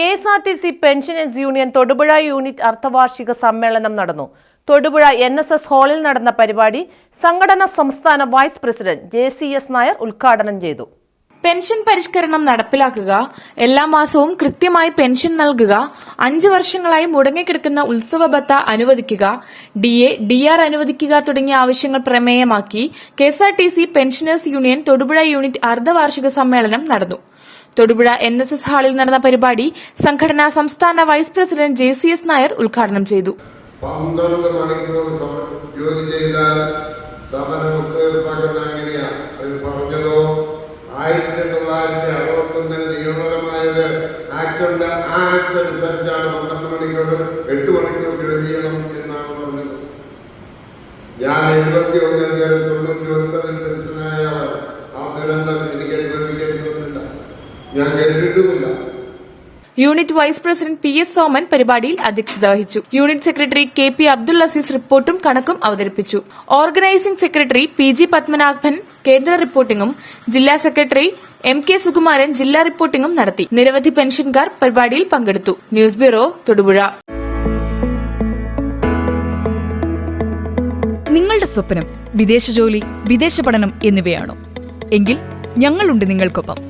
K S R T C pensioners union Thodupuzha unit അർദ്ധവാർഷിക സമ്മേളനം നടന്നു. Thodupuzha N S S ഹാളിൽ നടന്ന പരിപാടി സംഘടന സംസ്ഥാന vice president J C S Nair ഉദ്ഘാടനം ചെയ്തു. പെൻഷൻ പരിഷ്കരണം നടപ്പിലാക്കുക എല്ലാ മാസവും കൃത്യമായി പെൻഷൻ നൽകുക അഞ്ചു വർഷങ്ങളായി മുടങ്ങിക്കിടക്കുന്ന ഉത്സവ ബത്ത അനുവദിക്കുക ഡി എ ഡി ആർ അനുവദിക്കുക തുടങ്ങിയ ആവശ്യങ്ങൾ പ്രമേയമാക്കി K S R T C pensioners union Thodupuzha unit അർദ്ധവാർഷിക സമ്മേളനം നടന്നു. തൊടുപുഴ എൻ എസ് എസ് ഹാളിൽ നടന്ന പരിപാടി സംഘടന സംസ്ഥാന vice president J C S Nair ഉദ്ഘാടനം ചെയ്തു. ആക്ട് ഞാൻ എഴുപത്തി ഒന്നിൽ ഞാൻ കേട്ടിട്ടുമില്ല. Unit vice president P S Soman പരിപാടിയിൽ അധ്യക്ഷത വഹിച്ചു. Unit secretary K P Abdul Aziz റിപ്പോർട്ടും കണക്കും അവതരിപ്പിച്ചു. Organising secretary P G Padmanabhan കേന്ദ്ര റിപ്പോർട്ടിംഗും ജില്ലാ സെക്രട്ടറി എം കെ സുകുമാരൻ ജില്ലാ റിപ്പോർട്ടിംഗും നടത്തി. നിരവധി പെൻഷൻകാർ പരിപാടിയിൽ പങ്കെടുത്തു. News bureau Thodupuzha. നിങ്ങളുടെ സ്വപ്നം വിദേശ ജോലി വിദേശ പഠനം എന്നിവയാണോ? എങ്കിൽ ഞങ്ങളുണ്ട് നിങ്ങൾക്കൊപ്പം.